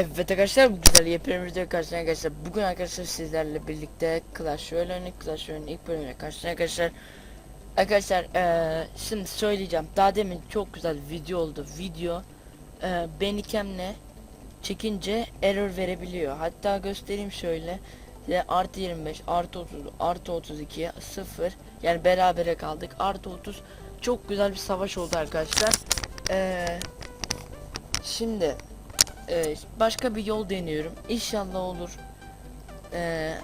Evet arkadaşlar bu güzel yepyeni video karşısına arkadaşlar. Bugün arkadaşlar sizlerle birlikte Clash Royale'ın Clash Royale'ın ilk bölümüne karşısına arkadaşlar. Arkadaşlar eee, şimdi söyleyeceğim. Daha demin çok güzel video oldu. Video eee Bandicam'le çekince error verebiliyor. Hatta göstereyim şöyle. Size artı 25 artı 30 artı 32 0 yani berabere kaldık. Artı 30 çok güzel bir savaş oldu arkadaşlar. Eee Şimdi ee, başka bir yol deniyorum. İnşallah olur. Ee,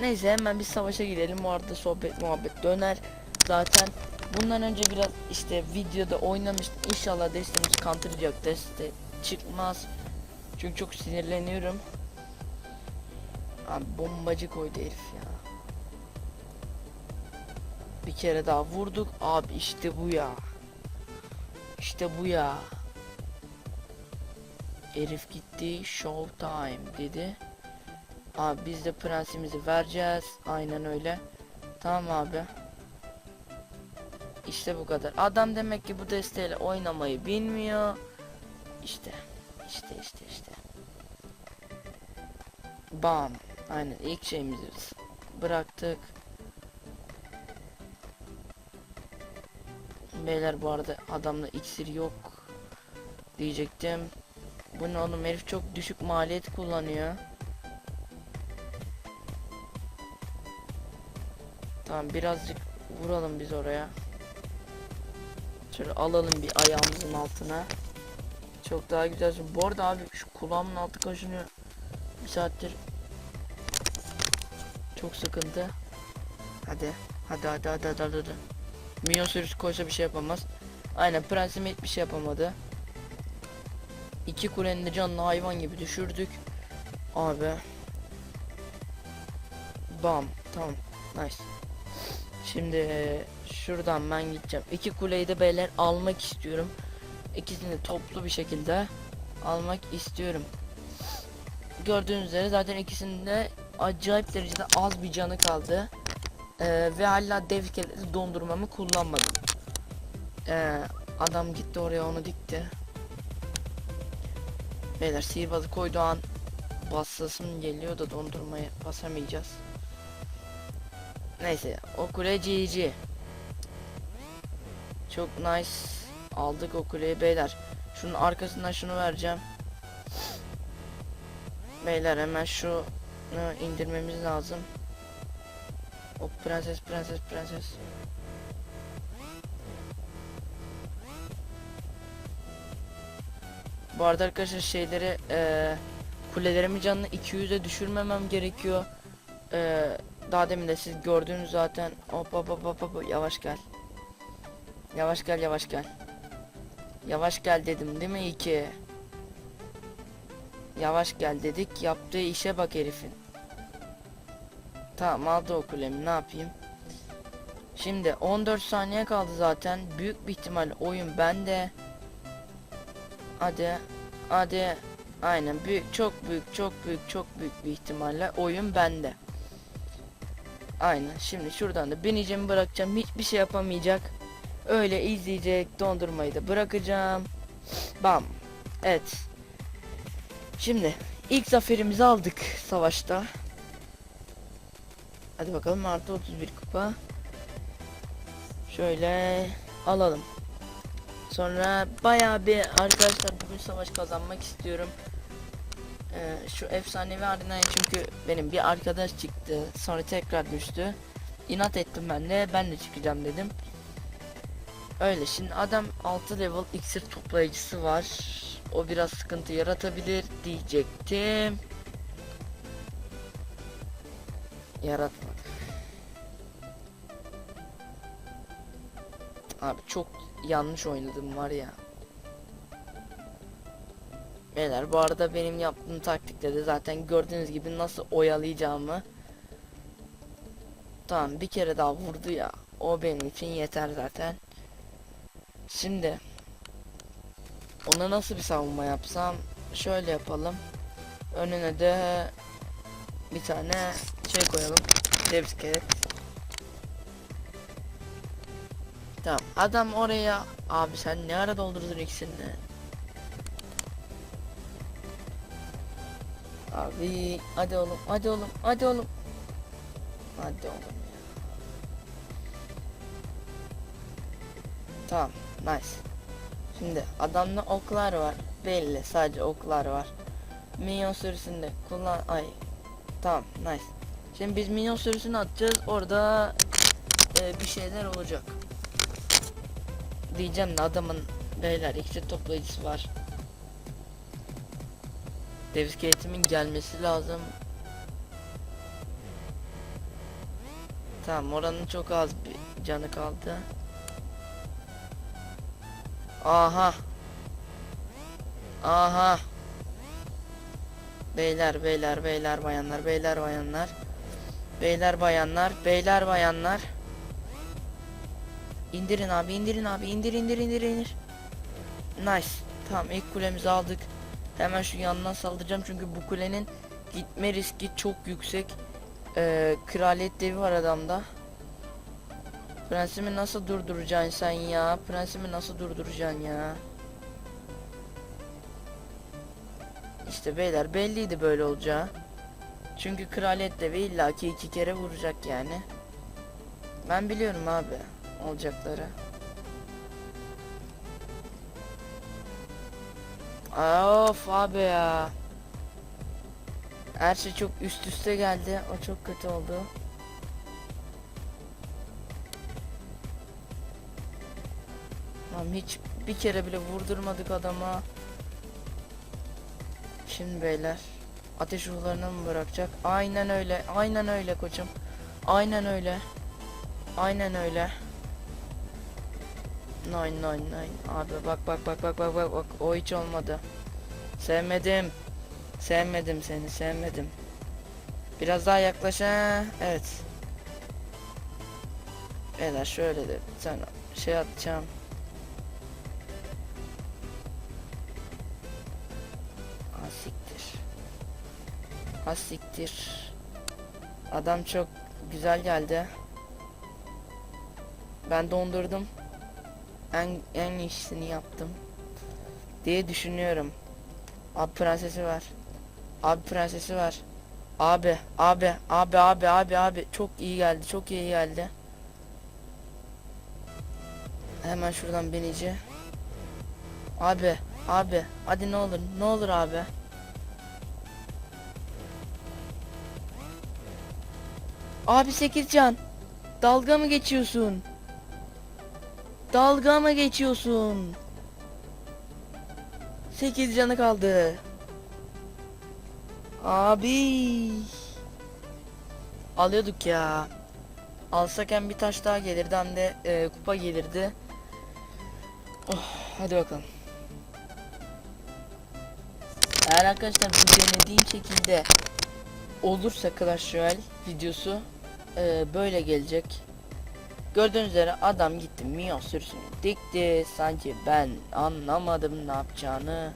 neyse hemen bir savaşa girelim. O arada sohbet muhabbet döner. Zaten bundan önce biraz işte videoda oynamıştım. İnşallah destemiz kantıracak. Deste çıkmaz. Çünkü çok sinirleniyorum. Abi bombacı koydu herif ya. Bir kere daha vurduk. Abi işte bu ya. İşte bu ya. Herif gitti show time dedi. Abi biz de prensimizi vereceğiz. Aynen öyle. Tamam abi. İşte bu kadar. Adam demek ki bu desteğiyle oynamayı bilmiyor. İşte. İşte işte işte. Bam. Aynen ilk şeyimizi bıraktık. Beyler bu arada adamda iksir yok diyecektim. Bu ne oğlum herif çok düşük maliyet kullanıyor. Tamam birazcık vuralım biz oraya. Şöyle alalım bir ayağımızın altına. Çok daha güzel. Bu arada abi şu kulağımın altı kaşınıyor. Bir saattir. Çok sıkıntı. Hadi. Hadi hadi hadi hadi hadi. Minyon sürüsü koysa bir şey yapamaz. Aynen prensim hiçbir şey yapamadı. İki kulenin de canlı hayvan gibi düşürdük. Abi. Bam. Tamam. Nice. Şimdi şuradan ben gideceğim. İki kuleyi de beyler almak istiyorum. İkisini toplu bir şekilde almak istiyorum. Gördüğünüz üzere zaten ikisinde acayip derecede az bir canı kaldı. Ee, ve hala dev dondurmamı kullanmadım. Ee, adam gitti oraya onu dikti. Beyler sihirbazı koyduğu an basasım geliyor da dondurmayı basamayacağız. Neyse o kule GG. Çok nice aldık o kuleyi beyler. Şunun arkasından şunu vereceğim. Beyler hemen şunu indirmemiz lazım. O prenses prenses prenses. Bu arada arkadaşlar şeyleri eee kulelerimi canını 200'e düşürmemem gerekiyor. Eee daha demin de siz gördünüz zaten. Hop hop hop hop yavaş gel. Yavaş gel yavaş gel. Yavaş gel dedim değil mi iyi ki? Yavaş gel dedik. Yaptığı işe bak herifin. Tamam aldı o kulemi ne yapayım? Şimdi 14 saniye kaldı zaten. Büyük bir ihtimal oyun bende. Hadi. Hadi. Aynen büyük çok büyük çok büyük çok büyük bir ihtimalle oyun bende. Aynen. Şimdi şuradan da bineceğim bırakacağım. Hiçbir şey yapamayacak. Öyle izleyecek. Dondurmayı da bırakacağım. Bam. Evet. Şimdi ilk zaferimizi aldık savaşta. Hadi bakalım artı 31 kupa. Şöyle alalım. Sonra bayağı bir arkadaşlar bugün savaş kazanmak istiyorum. Ee, şu efsanevi harinden çünkü benim bir arkadaş çıktı sonra tekrar düştü. İnat ettim ben de ben de çıkacağım dedim. Öyle şimdi adam 6 level iksir toplayıcısı var. O biraz sıkıntı yaratabilir diyecektim. Yaratmadı. Abi çok yanlış oynadım var ya. Beyler bu arada benim yaptığım taktikte de zaten gördüğünüz gibi nasıl oyalayacağımı Tamam bir kere daha vurdu ya o benim için yeter zaten. Şimdi Ona nasıl bir savunma yapsam Şöyle yapalım. Önüne de Bir tane şey koyalım Dev Tamam adam oraya Abi sen ne ara doldurdun ikisini Abi hadi oğlum hadi oğlum hadi oğlum. Hadi oğlum ya. Tamam nice. Şimdi adamda oklar var. Belli sadece oklar var. Minyon sürüsünde kullan ay. Tamam nice. Şimdi biz minyon sürüsünü atacağız. Orada e, bir şeyler olacak. Diyeceğim de adamın beyler ikisi toplayıcısı var. Davis Gate'imin gelmesi lazım. Tamam oranın çok az bir canı kaldı. Aha. Aha. Beyler beyler beyler bayanlar beyler bayanlar. Beyler bayanlar beyler bayanlar. İndirin abi indirin abi indir indir indir indir. Nice. Tamam ilk kulemizi aldık. Hemen şu yandan saldıracağım çünkü bu kulenin gitme riski çok yüksek. Ee, kraliyet devi var adamda. Prensimi nasıl durduracaksın sen ya? Prensimi nasıl durduracaksın ya? İşte beyler belliydi böyle olacağı. Çünkü kraliyet devi illaki iki kere vuracak yani. Ben biliyorum abi olacakları. Of abi ya. Her şey çok üst üste geldi. O çok kötü oldu. Tamam hiç bir kere bile vurdurmadık adama. Şimdi beyler ateş ruhlarını mı bırakacak? Aynen öyle. Aynen öyle koçum. Aynen öyle. Aynen öyle. Nine nine nine. Abi bak bak bak bak bak bak bak o hiç olmadı. Sevmedim. Sevmedim seni sevmedim. Biraz daha yaklaş ha. Evet. Beyler şöyle de sen şey atacağım. Ha siktir. Ha siktir. Adam çok güzel geldi. Ben dondurdum. En en iyisini yaptım diye düşünüyorum. Abi prensesi var. Abi prensesi var. Abi, abi, abi, abi, abi, abi. Çok iyi geldi, çok iyi geldi. Hemen şuradan binici. Abi, abi. Hadi ne olur, ne olur abi. Abi 8 can. Dalga mı geçiyorsun? Dalga mı geçiyorsun? 8 canı kaldı. Abi. Alıyorduk ya. Alsak hem bir taş daha gelirdi hem de e, kupa gelirdi. Oh, hadi bakalım. Eğer arkadaşlar bu denediğim şekilde olursa Clash Royale videosu e, böyle gelecek. Gördüğünüz üzere adam gitti Mio sürüsünü dikti. Sanki ben anlamadım ne yapacağını.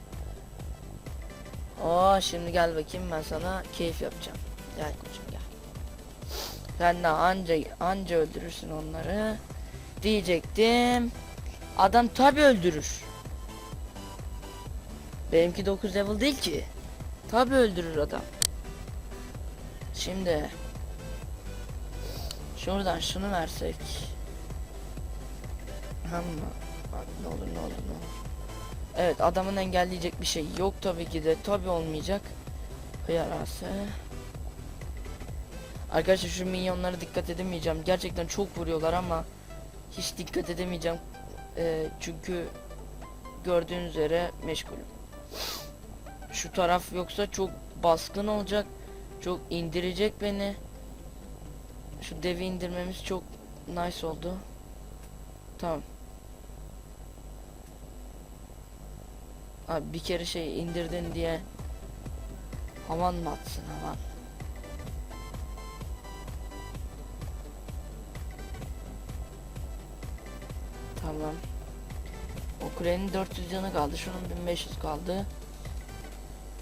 Oo şimdi gel bakayım ben sana keyif yapacağım. Gel koçum gel. Sen de anca anca öldürürsün onları. Diyecektim. Adam tabi öldürür. Benimki 9 level değil ki. Tabi öldürür adam. Şimdi Şuradan şunu versek. Hem Bak ne olur ne olur ne olur. Evet adamın engelleyecek bir şey yok tabii ki de tabi olmayacak. Yarası. Arkadaşlar şu minyonlara dikkat edemeyeceğim. Gerçekten çok vuruyorlar ama hiç dikkat edemeyeceğim. Ee, çünkü gördüğünüz üzere meşgulüm. Şu taraf yoksa çok baskın olacak. Çok indirecek beni. Şu devi indirmemiz çok nice oldu. Tamam. Abi bir kere şey indirdin diye havan mı atsın havan? Tamam. O kulenin 400 canı kaldı. Şunun 1500 kaldı.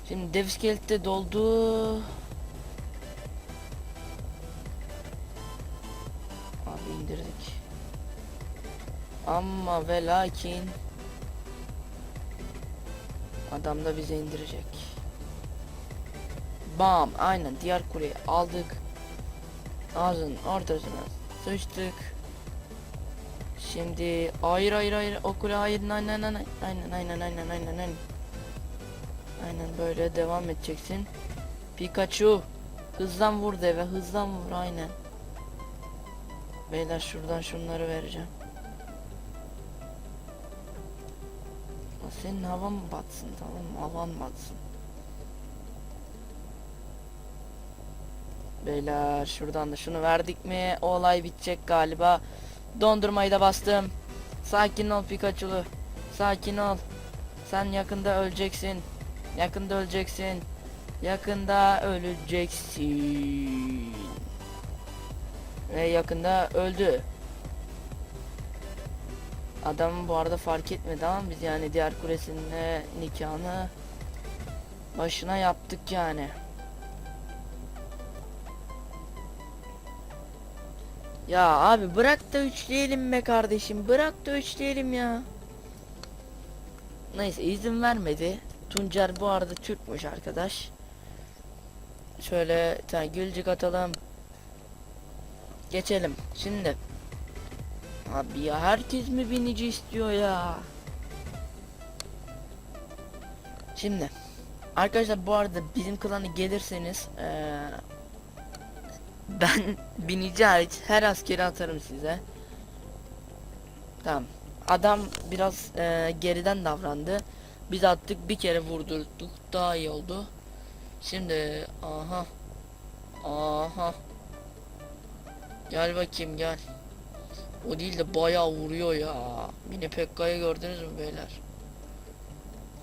Şimdi dev iskelette doldu. Abi indirdik. Ama ve lakin Adam da bizi indirecek. Bam aynen diğer kuleyi aldık. Ağzın ortasına sıçtık. Şimdi hayır hayır hayır o kule hayır aynen aynen aynen aynen aynen aynen aynen. Aynen böyle devam edeceksin. Pikachu hızlan vur deve hızlan vur aynen. Beyler şuradan şunları vereceğim. Senin havan mı batsın tamam mı? Havan batsın. Beyler şuradan da şunu verdik mi o olay bitecek galiba. Dondurmayı da bastım. Sakin ol Pikachu'lu. Sakin ol. Sen yakında öleceksin. Yakında öleceksin. Yakında öleceksin. Ve yakında öldü. Adam bu arada fark etmedi ama biz yani diğer kuresinde nikahını başına yaptık yani. Ya abi bırak da üçleyelim be kardeşim. Bırak da üçleyelim ya. Neyse izin vermedi. Tuncer bu arada Türkmüş arkadaş. Şöyle bir tane gülcük atalım. Geçelim. Şimdi. Abi ya herkes mi binici istiyor ya? Şimdi. Arkadaşlar bu arada bizim klana gelirseniz eee ben binici hariç her askeri atarım size. Tamam. Adam biraz eee, geriden davrandı. Biz attık bir kere vurdurduk. Daha iyi oldu. Şimdi aha. Aha. Gel bakayım gel. O değil de bayağı vuruyor ya. Mini Pekka'yı gördünüz mü beyler?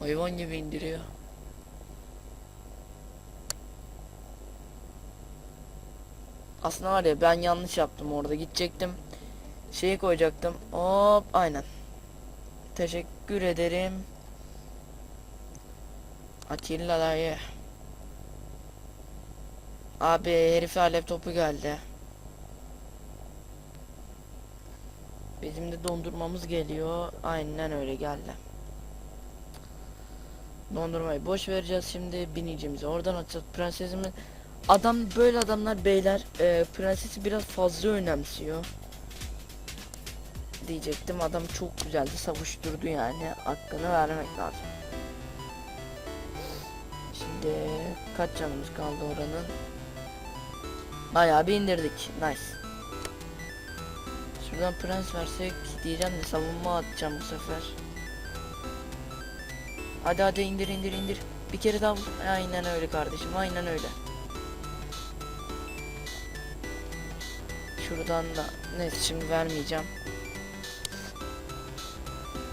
Hayvan gibi indiriyor. Aslında var ya ben yanlış yaptım orada gidecektim. Şeyi koyacaktım. Hop aynen. Teşekkür ederim. Atilla dayı. Abi herife alev topu geldi. Bizim de dondurmamız geliyor. Aynen öyle geldi. Dondurmayı boş vereceğiz şimdi. Binicimizi oradan atacağız. Prensesimiz adam böyle adamlar beyler e, prensesi biraz fazla önemsiyor. Diyecektim adam çok güzeldi savuşturdu yani. Hakkını vermek lazım. Şimdi kaç canımız kaldı oranın? Bayağı bir indirdik. Nice şuradan prens versek diyeceğim de savunma atacağım bu sefer Hadi hadi indir indir indir. Bir kere daha. Aynen öyle kardeşim aynen öyle. Şuradan da neyse şimdi vermeyeceğim.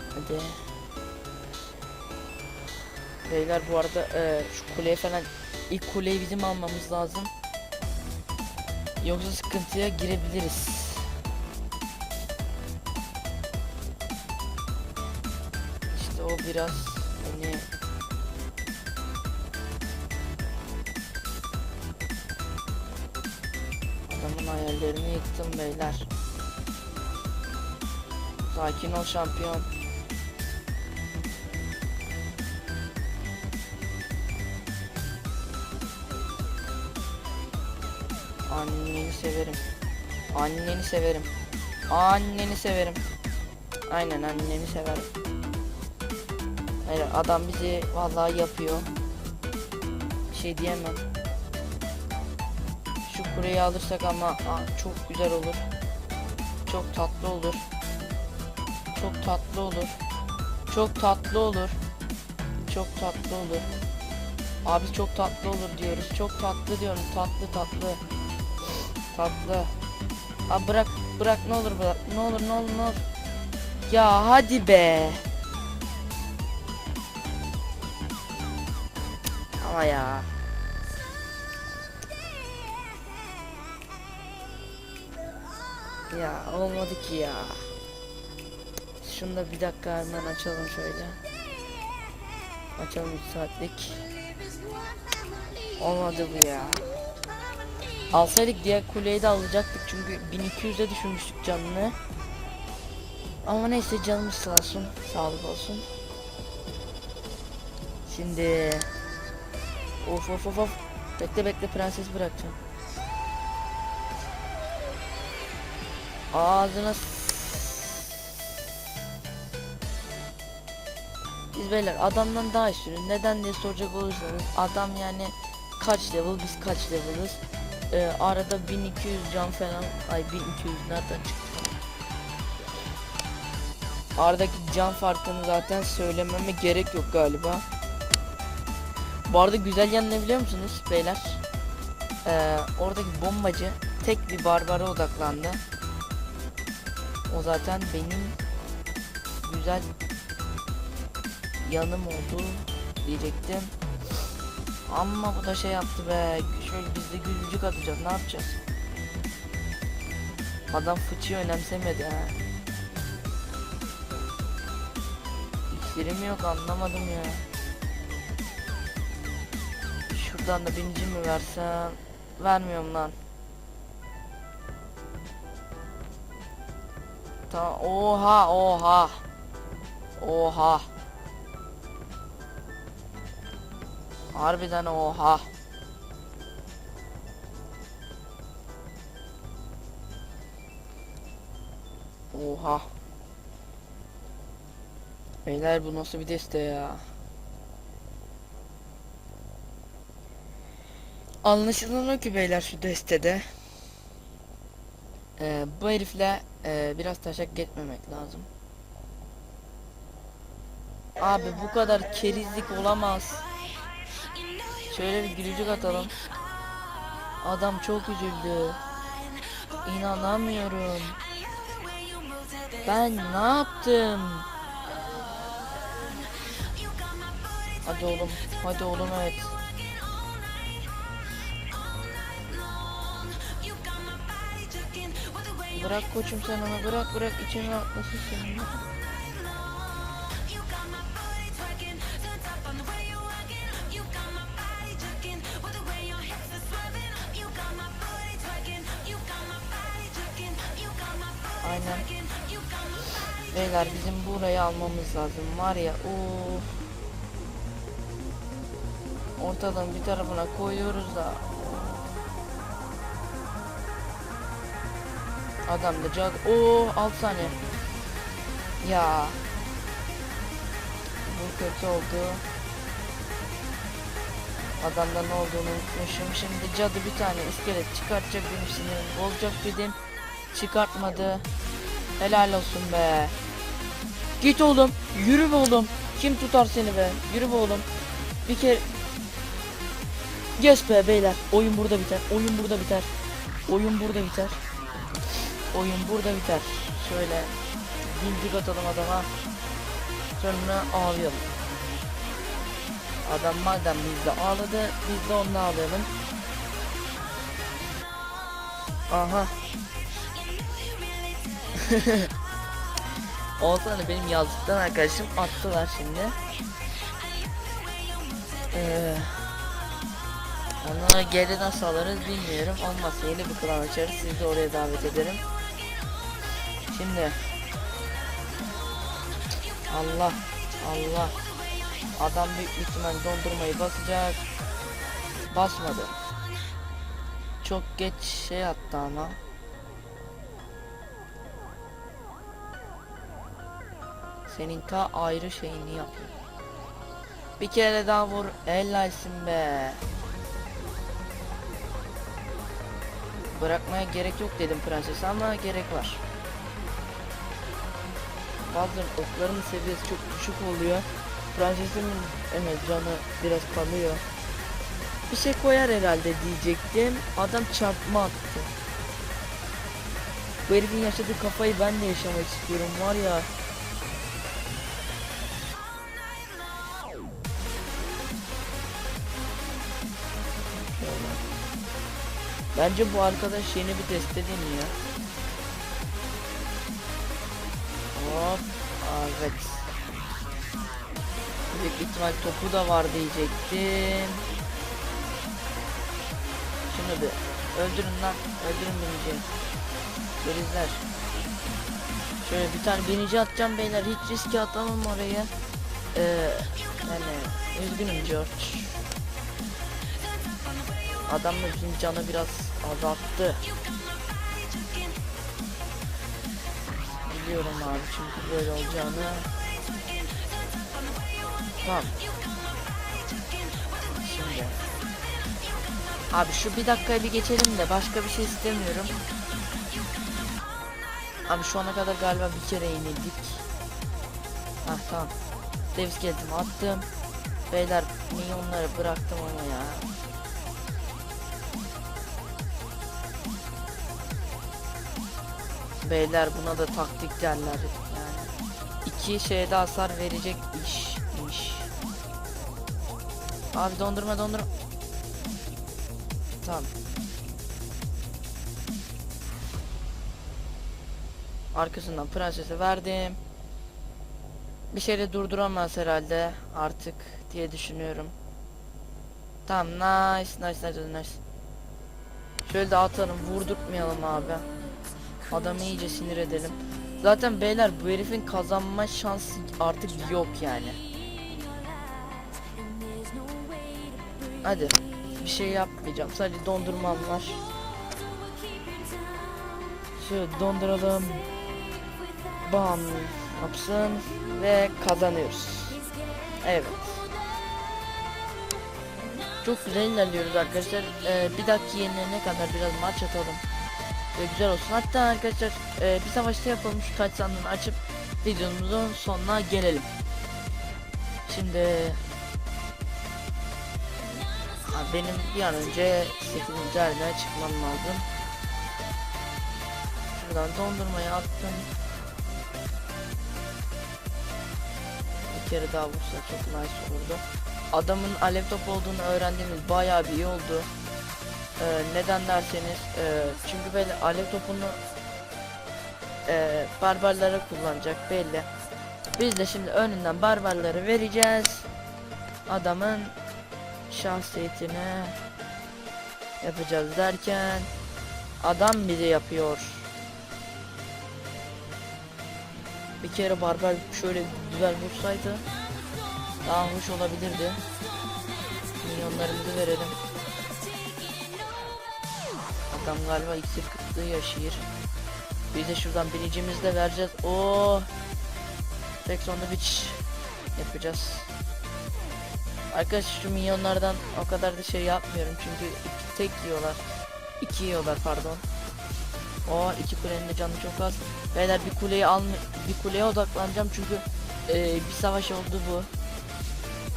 Hadi. Beyler bu arada e, şu kuleye falan ilk kuleyi bizim almamız lazım. Yoksa sıkıntıya girebiliriz. Biraz beni Adamın hayallerini yıktım beyler. Sakin ol şampiyon. Anneni severim. Anneni severim. Anneni severim. Aynen anneni severim. Hayır adam bizi vallahi yapıyor. Bir şey diyemem. Şu kureyi alırsak ama aa, çok güzel olur. Çok tatlı olur. Çok tatlı olur. Çok tatlı olur. Çok tatlı olur. Abi çok tatlı olur diyoruz. Çok tatlı diyorum. Tatlı tatlı. Tatlı. Abi bırak bırak ne olur bırak. Ne olur ne olur ne olur. Ya hadi be. Ama ya. Ya olmadı ki ya. Şunu da bir dakika hemen açalım şöyle. Açalım 3 saatlik. Olmadı bu ya. Alsaydık diğer kuleyi de alacaktık çünkü 1200'e düşürmüştük canını. Ama neyse canımız sağ olsun. Sağlık olsun. Şimdi Of of of of. Bekle bekle prenses bırakacağım. Ağzına Biz beyler adamdan daha üstünüz. Neden diye soracak olursanız adam yani kaç level biz kaç level'ız. Ee, arada 1200 can falan ay 1200 nereden çıktı? Aradaki can farkını zaten söylememe gerek yok galiba. Bu arada güzel yanı ne biliyor musunuz beyler? Ee, oradaki bombacı tek bir barbara odaklandı. O zaten benim güzel yanım oldu diyecektim. Ama bu da şey yaptı be. Şöyle biz de gülücük atacağız. Ne yapacağız? Adam fıçıyı önemsemedi ha. İksirim yok anlamadım ya. Şuradan da binici mi versem? Vermiyorum lan. Tamam. Oha oha. Oha. Harbiden oha. Oha. Beyler bu nasıl bir deste ya? Anlaşılan o ki beyler şu destede. Ee, bu herifle e, biraz taşak geçmemek lazım. Abi bu kadar kerizlik olamaz. Şöyle bir gülücük atalım. Adam çok üzüldü. İnanamıyorum. Ben ne yaptım? Hadi oğlum, hadi oğlum evet. Bırak koçum sen onu bırak bırak içine atlasın senin. Aynen. Beyler bizim burayı almamız lazım var ya of. Ortadan bir tarafına koyuyoruz da Adam da cad. Oo 6 saniye Ya. Bu kötü oldu. Adamda ne olduğunu unutmuşum. Şimdi cadı bir tane iskelet çıkartacak benim sinirim bozacak dedim. Çıkartmadı. Helal olsun be. Git oğlum yürü be oğlum. Kim tutar seni be? Yürü be oğlum. Bir kere Yes be beyler oyun burada biter oyun burada biter. Oyun burada biter Oyun burada biter. Şöyle Bildik atalım adama. Sonra ağlayalım. Adam madem bizde ağladı Biz de onunla ağlayalım. Aha. Olsana benim yazdıktan arkadaşım attılar şimdi. Ee, Onları geri nasıl alırız bilmiyorum. Olmazsa yeni bir klan açarız. Sizi de oraya davet ederim Şimdi. Allah Allah. Adam büyük ihtimal dondurmayı basacak. Basmadı. Çok geç şey attı ama. Senin ta ayrı şeyini yapıyor. Bir kere daha vur. Helalsin be. Bırakmaya gerek yok dedim prenses ama gerek var Bazen okların seviyesi çok düşük oluyor. Prensesin evet canı biraz kalıyor. Bir şey koyar herhalde diyecektim. Adam çarpma attı. Bu herifin yaşadığı kafayı ben de yaşamak istiyorum var ya. Bence bu arkadaş yeni bir test deniyor. Hop. Evet. Büyük ihtimal topu da var diyecektim. Şunu bir öldürün lan. Öldürün biniciyi. Gerizler. Şöyle bir tane binici atacağım beyler. Hiç riske atamam oraya. Ee, yani üzgünüm George. Adam da canı biraz azalttı. Biliyorum abi çünkü böyle olacağını. Tamam. Şimdi. Abi şu bir dakikayı bir geçelim de başka bir şey istemiyorum. Abi şu ana kadar galiba bir kere yenildik. Ah tamam. Geldim attım. Beyler milyonları bıraktım onu ya. Beyler buna da taktik derler yani. İki şeyde hasar verecek iş iş. Abi dondurma dondurma. Tamam. Arkasından prensese verdim. Bir şeyle durduramaz herhalde artık diye düşünüyorum. Tamam nice nice nice nice. Şöyle de atalım vurdurtmayalım abi. Adamı iyice sinir edelim. Zaten beyler bu herifin kazanma şansı artık yok yani. Hadi bir şey yapmayacağım sadece dondurmam var. Şöyle donduralım. Bam yapsın ve kazanıyoruz. Evet. Çok güzel ilerliyoruz arkadaşlar. Ee, bir dahaki yenilene kadar biraz maç atalım. Ve güzel olsun. Hatta arkadaşlar e, bir savaşta yapalım şu taç sandığını açıp videomuzun sonuna gelelim. Şimdi benim bir an önce 8. haline çıkmam lazım. Şuradan dondurmayı attım. Bir kere daha vursa çok nice olurdu. Adamın alev top olduğunu öğrendiğimiz bayağı bir iyi oldu. Ee, neden derseniz e, çünkü böyle alev topunu e, barbarlara kullanacak belli. Biz de şimdi önünden barbarları vereceğiz. Adamın şahsiyetini yapacağız derken adam bizi yapıyor. Bir kere barbar şöyle güzel vursaydı daha hoş olabilirdi. Milyonlarımızı verelim. Adam galiba iksir kıtlığı yaşıyor. Biz de şuradan binicimizi de vereceğiz. Oo. Rex on the beach yapacağız. Arkadaşlar şu milyonlardan o kadar da şey yapmıyorum çünkü iki tek yiyorlar. İki yiyorlar pardon. O iki kulenin de canı çok az. Beyler bir kuleyi al bir kuleye odaklanacağım çünkü e, bir savaş oldu bu.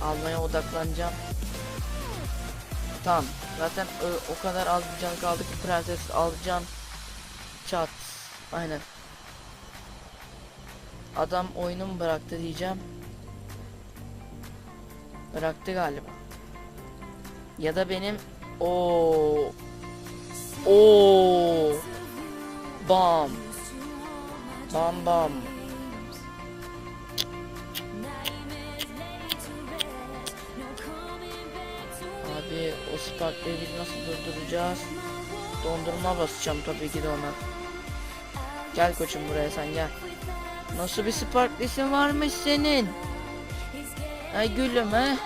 Almaya odaklanacağım. Tamam. Zaten e, o kadar az bir can kaldı ki prenses alacağım. Çat. Aynen. Adam oyunu mu bıraktı diyeceğim. Bıraktı galiba. Ya da benim o o bam bam bam Biz nasıl durduracağız? Dondurma basacağım tabii ki de ona. Gel koçum buraya sen gel. Nasıl bir sparklisin varmış senin? Ay gülüm he.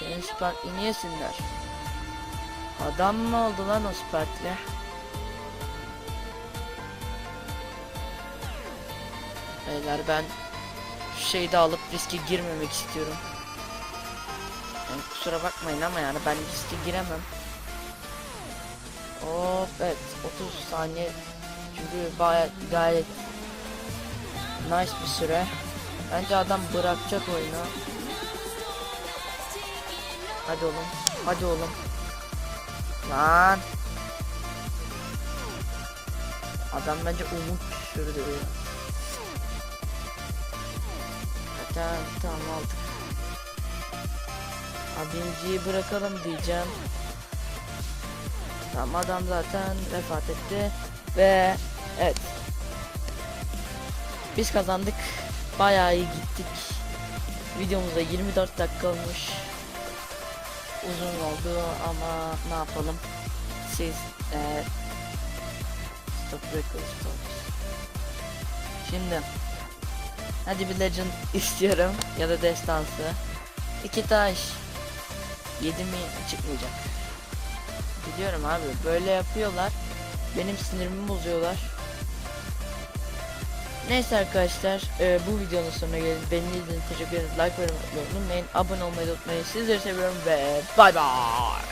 Senin sparkli niye yesinler? Adam mı oldu lan o sparkli? Beyler ben şu şeyi de alıp riske girmemek istiyorum. Kusura bakmayın ama yani ben riske giremem. Hop evet 30 saniye çünkü gayet gayet nice bir süre. Bence adam bırakacak oyunu. Hadi oğlum. Hadi oğlum. Lan. Adam bence umut sürdürüyor. Tamam tamam Abinciyi bırakalım diyeceğim. Tamam adam zaten vefat etti. Ve evet. Biz kazandık. Bayağı iyi gittik. Videomuzda 24 dakika olmuş. Uzun oldu ama ne yapalım. Siz e, Stop record stop. Şimdi Hadi bir legend istiyorum ya da destansı. İki taş. 7 mi çıkmayacak. Biliyorum abi böyle yapıyorlar. Benim sinirimi bozuyorlar. Neyse arkadaşlar e, bu videonun sonuna gelin. Beni izlediğiniz teşekkür ederim. Like ve unutmayın. Abone olmayı unutmayın. Sizleri seviyorum ve bay bay.